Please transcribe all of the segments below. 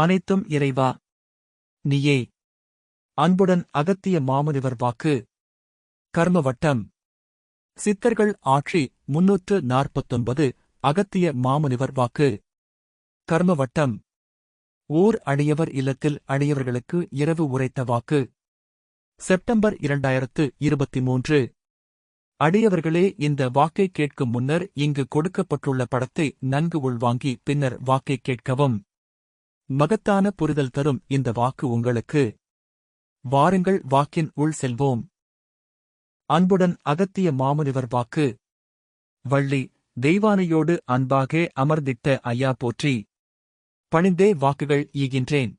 அனைத்தும் இறைவா. நீயே. அன்புடன் அகத்திய மாமுனிவர் வாக்கு. கர்மவட்டம். சித்தர்கள் ஆட்சி முன்னூற்று நாற்பத்தொன்பது அகத்திய மாமுனிவர் வாக்கு. கர்மவட்டம். ஊர் அழியவர் இல்லத்தில் அணியவர்களுக்கு இரவு உரைத்த வாக்கு. செப்டம்பர் இரண்டாயிரத்து இருபத்தி மூன்று. அடியவர்களே இந்த வாக்கை கேட்கும் முன்னர் இங்கு கொடுக்கப்பட்டுள்ள படத்தை நன்கு உள்வாங்கி பின்னர் வாக்கை கேட்கவும். மகத்தான புரிதல் தரும் இந்த வாக்கு உங்களுக்கு. வாருங்கள் வாக்கின் உள் செல்வோம். அன்புடன் அகத்திய மாமுனிவர் வாக்கு. வள்ளி தெய்வானையோடு அன்பாக அமர்ந்திட்ட ஐயா போற்றி. பணிந்தே வாக்குகள் ஈகின்றேன்.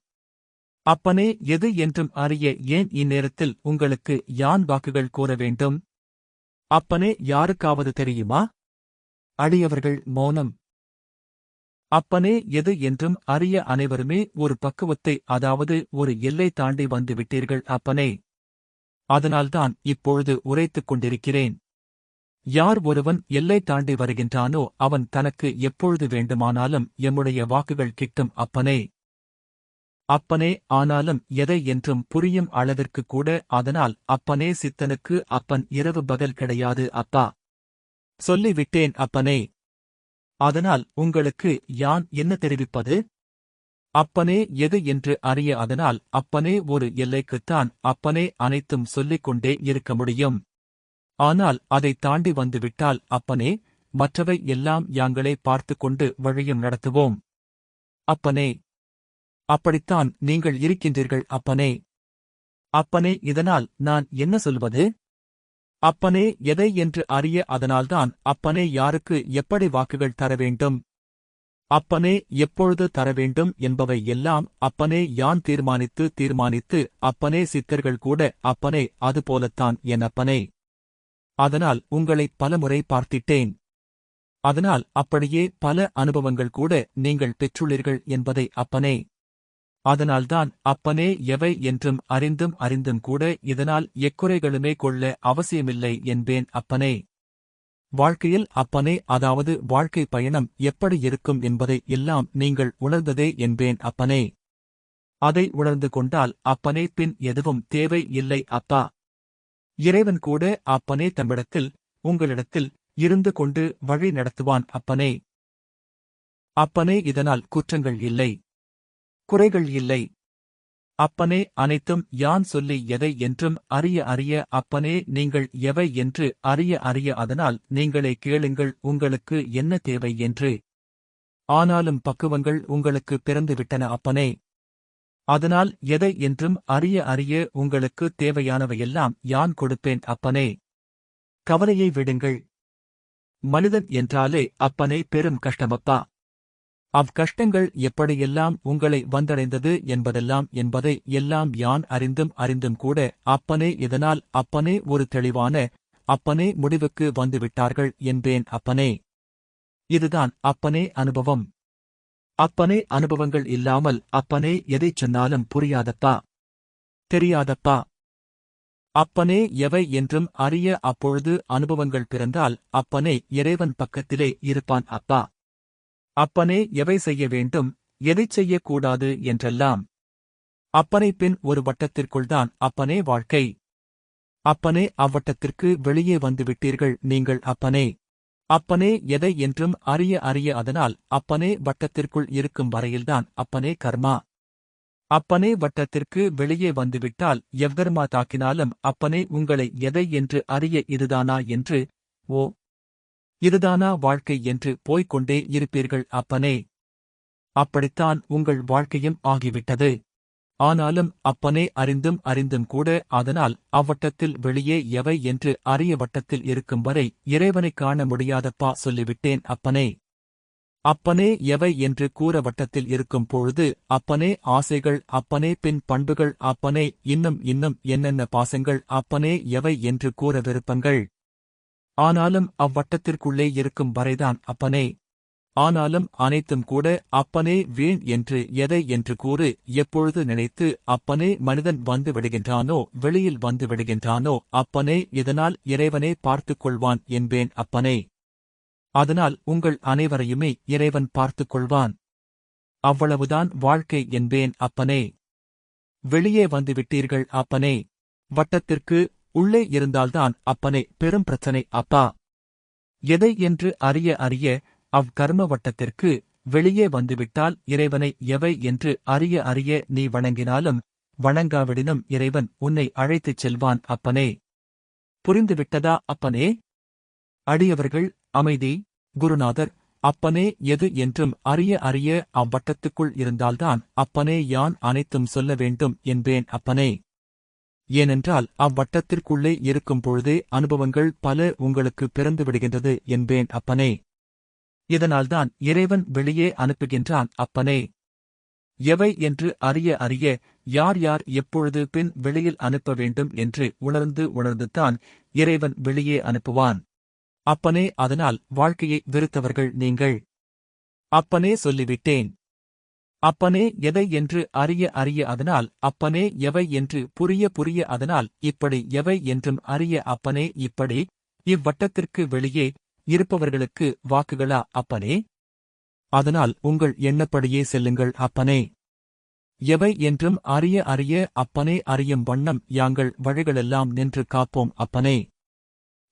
அப்பனே எது என்றும் அறிய ஏன் இந்நேரத்தில் உங்களுக்கு யான் வாக்குகள் கூற வேண்டும்? அப்பனே யாருக்காவது தெரியுமா? அடியவர்கள் மௌனம். அப்பனே எது என்றும் அறிய அனைவருமே ஒரு பக்குவத்தை அதாவது ஒரு எல்லை தாண்டி வந்து விட்டீர்கள் அப்பனே. அதனால்தான் இப்பொழுது உரைத்துக் கொண்டிருக்கிறேன். யார் ஒருவன் எல்லை தாண்டி வருகின்றானோ அவன் தனக்கு எப்பொழுது வேண்டுமானாலும் எம்முடைய வாக்குகள் கிட்டும் அப்பனே. அப்பனே ஆனாலும் எதை என்றும் புரியும் அளவிற்கு கூட அதனால் அப்பனே சித்தனுக்கு அப்பன் இரவு பகல் கிடையாது அப்பா. சொல்லிவிட்டேன் அப்பனே. அதனால் உங்களுக்கு யான் என்ன தெரிவிப்பது? அப்பனே எது என்று அறிய அதனால் அப்பனே ஒரு எல்லைக்குத்தான் அப்பனே அனைத்தும் சொல்லிக் கொண்டே இருக்க முடியும். ஆனால் அதை தாண்டி வந்துவிட்டால் அப்பனே மற்றவை எல்லாம் யாங்களே பார்த்துக் கொண்டு வழியும் நடத்துவோம். அப்பனே அப்படித்தான் நீங்கள் இருக்கின்றீர்கள் அப்பனே. அப்பனே இதனால் நான் என்ன சொல்வது? அப்பனே எதை என்று அறிய அதனால்தான் அப்பனே யாருக்கு எப்படி வாக்குகள் தர வேண்டும்? அப்பனே எப்பொழுது தர வேண்டும் என்பவை எல்லாம் அப்பனே யான் தீர்மானித்து தீர்மானித்து அப்பனே சித்தர்கள் கூட அப்பனே அதுபோலத்தான் என் அப்பனே. அதனால் உங்களை பலமுறை பார்த்திட்டேன். அதனால் அப்படியே பல அனுபவங்கள் கூட நீங்கள் பெற்றுள்ளீர்கள் என்பதை அப்பனே. அதனால்தான் அப்பனே எவை என்றும் அறிந்தும் அறிந்தும் கூட இதனால் எக்குறைகளுமே கொள்ள அவசியமில்லை என்பேன் அப்பனே. வாழ்க்கையில் அப்பனே அதாவது வாழ்க்கை பயணம் எப்படி இருக்கும் என்பதை எல்லாம் நீங்கள் உணர்ந்ததே என்பேன் அப்பனே. அதை உணர்ந்து கொண்டால் அப்பனே பின் எதுவும் தேவை இல்லை அப்பா. இறைவன் கூட அப்பனே தம்மிடத்தில் உங்களிடத்தில் இருந்து கொண்டு வழி நடத்துவான் அப்பனே. அப்பனே இதனால் குற்றங்கள் இல்லை. குறைகள் இல்லை. அப்பனே அனைத்தும் யான் சொல்லி எதை என்றும் அறிய அறிய அப்பனே நீங்கள் எவை என்று அறிய அறிய அதனால் நீங்களே கேளுங்கள் உங்களுக்கு என்ன தேவை என்று. ஆனாலும் பக்குவங்கள் உங்களுக்கு பிறந்துவிட்டன அப்பனே. அதனால் எதை என்றும் அறிய அறிய உங்களுக்கு தேவையானவையெல்லாம் யான் கொடுப்பேன் அப்பனே. கவலையை விடுங்கள். மனிதன் என்றாலே அப்பனே பெரும் கஷ்டமப்பா. அவ்கஷ்டங்கள் எப்படியெல்லாம் உங்களை வந்தடைந்தது என்பதெல்லாம் என்பதை எல்லாம் யான் அறிந்தும் அறிந்தும் கூட அப்பனே இதனால் அப்பனே ஒரு தெளிவான அப்பனே முடிவுக்கு வந்துவிட்டார்கள் என்பேன் அப்பனே. இதுதான் அப்பனே அனுபவம். அப்பனே அனுபவங்கள் இல்லாமல் அப்பனே எதைச் சொன்னாலும் புரியாதப்பா. தெரியாதப்பா. அப்பனே எவை என்றும் அறிய அப்பொழுது அனுபவங்கள் பிறந்தால் அப்பனே இறைவன் பக்கத்திலே இருப்பான் அப்பா. அப்பனே எவை செய்ய வேண்டும்? எதைச் செய்யக்கூடாது என்றெல்லாம். அப்பனை பின் ஒரு வட்டத்திற்குள்தான் அப்பனே வாழ்க்கை. அப்பனே அவ்வட்டத்திற்கு வெளியே வந்துவிட்டீர்கள் நீங்கள் அப்பனே. அப்பனே எதை என்றும் அறிய அறிய அதனால் அப்பனே வட்டத்திற்குள் இருக்கும் வரையில்தான் அப்பனே கர்மா. அப்பனே வட்டத்திற்கு வெளியே வந்துவிட்டால் எவ்வர்மா தாக்கினாலும் அப்பனே உங்களை எதை என்று அறிய இதுதானா என்று ஓ இதுதானா வாழ்க்கை என்று போய்க் கொண்டே இருப்பீர்கள் அப்பனே. அப்படித்தான் உங்கள் வாழ்க்கையும் ஆகிவிட்டது. ஆனாலும் அப்பனே அறிந்தும் அறிந்தும் கூட அதனால் அவ்வட்டத்தில் வெளியே எவை என்று அரிய வட்டத்தில் இருக்கும் வரை இறைவனைக் காண முடியாதப்பா சொல்லிவிட்டேன் அப்பனே. அப்பனே எவை என்று கூற வட்டத்தில் இருக்கும் பொழுது அப்பனே ஆசைகள் அப்பனே பின் பண்புகள் அப்பனே இன்னும் இன்னும் என்னென்ன பாசங்கள் அப்பனே எவை என்று கூற விருப்பங்கள். ஆனாலும் அவ்வட்டத்திற்குள்ளே இருக்கும் வரைதான் அப்பனே. ஆனாலும் அனைத்தும் கூட அப்பனே வீண் என்று எதை என்று கூறு எப்பொழுது நினைத்து அப்பனே மனிதன் வந்து விடுகின்றானோ வெளியில் வந்து விடுகின்றானோ அப்பனே இதனால் இறைவனே பார்த்துக் கொள்வான் என்பேன் அப்பனே. அதனால் உங்கள் அனைவரையுமே இறைவன் பார்த்துக் கொள்வான். அவ்வளவுதான் வாழ்க்கை என்பேன் அப்பனே. வெளியே வந்து விட்டீர்கள் அப்பனே. வட்டத்திற்கு உள்ளே இருந்தால்தான் அப்பனே பெரும் பிரச்சனை அப்பா. எதை என்று அறிய அறிய அவ்கர்ம வட்டத்திற்கு வெளியே வந்துவிட்டால் இறைவனை எவை என்று அறிய அறிய நீ வணங்கினாலும் வணங்காவிடினும் இறைவன் உன்னை அழைத்துச் செல்வான் அப்பனே. புரிந்துவிட்டதா அப்பனே? அடியவர்கள் அமைதி குருநாதர் அப்பனே எது என்றும் அறிய அறிய அவ்வட்டத்துக்குள் இருந்தால்தான் அப்பனே யான் அனைத்தும் சொல்ல வேண்டும் என்பேன் அப்பனே. ஏனென்றால் அவ்வட்டத்திற்குள்ளே இருக்கும் பொழுதே அனுபவங்கள் பல உங்களுக்கு பிறந்து விடுகின்றது என்பேன் அப்பனே. இதனால்தான் இறைவன் வெளியே அனுப்புகின்றான் அப்பனே. எவை என்று அறிய அறிய யார் யார் எப்பொழுது பின் வெளியில் அனுப்ப வேண்டும் என்று உணர்ந்து உணர்ந்துதான் இறைவன் வெளியே அனுப்புவான். அப்பனே அதனால் வாழ்க்கையை வெறுத்தவர்கள் நீங்கள். அப்பனே சொல்லிவிட்டேன். அப்பனே எதை என்று அறிய அறிய அதனால் அப்பனே எவை என்று புரிய புரிய அதனால் இப்படி எவை என்றும் அறிய அப்பனே இப்படி இவ்வட்டத்திற்கு வெளியே இருப்பவர்களுக்கு வாக்குகளா அப்பனே? அதனால் உங்கள் எண்ணப்படியே செல்லுங்கள் அப்பனே. எவை என்றும் அறிய அறிய அப்பனே அறியும் வண்ணம் யாங்கள் வழிகளெல்லாம் நின்று காப்போம் அப்பனே.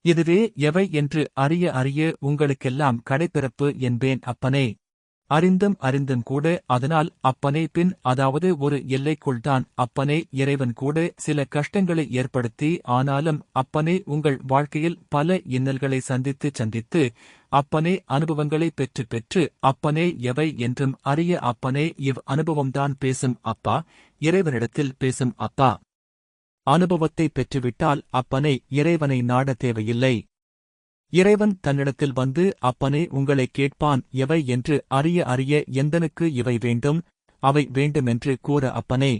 இதுவே எவை என்று அறிய அறிய உங்களுக்கெல்லாம் கடைப்பிறப்பு என்பேன் அப்பனே. அறிந்தும் அறிந்தும் கூட அதனால் அப்பனே பின் அதாவது ஒரு எல்லைக்குள்தான் அப்பனே இறைவன் கூட சில கஷ்டங்களை ஏற்படுத்தி ஆனாலும் அப்பனே உங்கள் வாழ்க்கையில் பல இன்னல்களை சந்தித்து சந்தித்து அப்பனே அனுபவங்களை பெற்று பெற்று அப்பனே எவை என்றும் அறிய அப்பனே இவ் அனுபவம்தான் பேசும் அப்பா இறைவனிடத்தில் பேசும் அப்பா. அனுபவத்தை பெற்றுவிட்டால் அப்பனை இறைவனை நாட தேவையில்லை. இறைவன் தன்னிடத்தில் வந்து அப்பனே உங்களை கேட்பான் எவை என்று அறிய அறிய எந்தனுக்கு இவை வேண்டும்? அவை வேண்டுமென்று கூற அப்பனே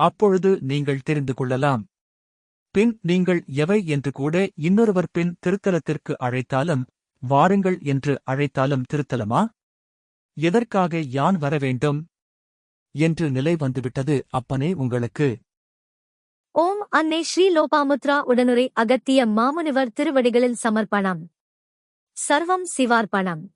அப்பொழுது நீங்கள் தெரிந்து கொள்ளலாம். பின் நீங்கள் எவை என்று கூட இன்னொருவர் பின் திருத்தலத்திற்கு அழைத்தாலும் வாருங்கள் என்று அழைத்தாலும் திருத்தலமா? எதற்காக யான் வர வேண்டும்? என்று நிலை வந்துவிட்டது அப்பனே உங்களுக்கு ஓம் அன்னை ஸ்ரீ லோபாமுத்ரா உடனுரை அகத்திய மாமுனிவர் திருவடிகளில் சமர்ப்பணம். சர்வம் சிவார்ப்பணம்.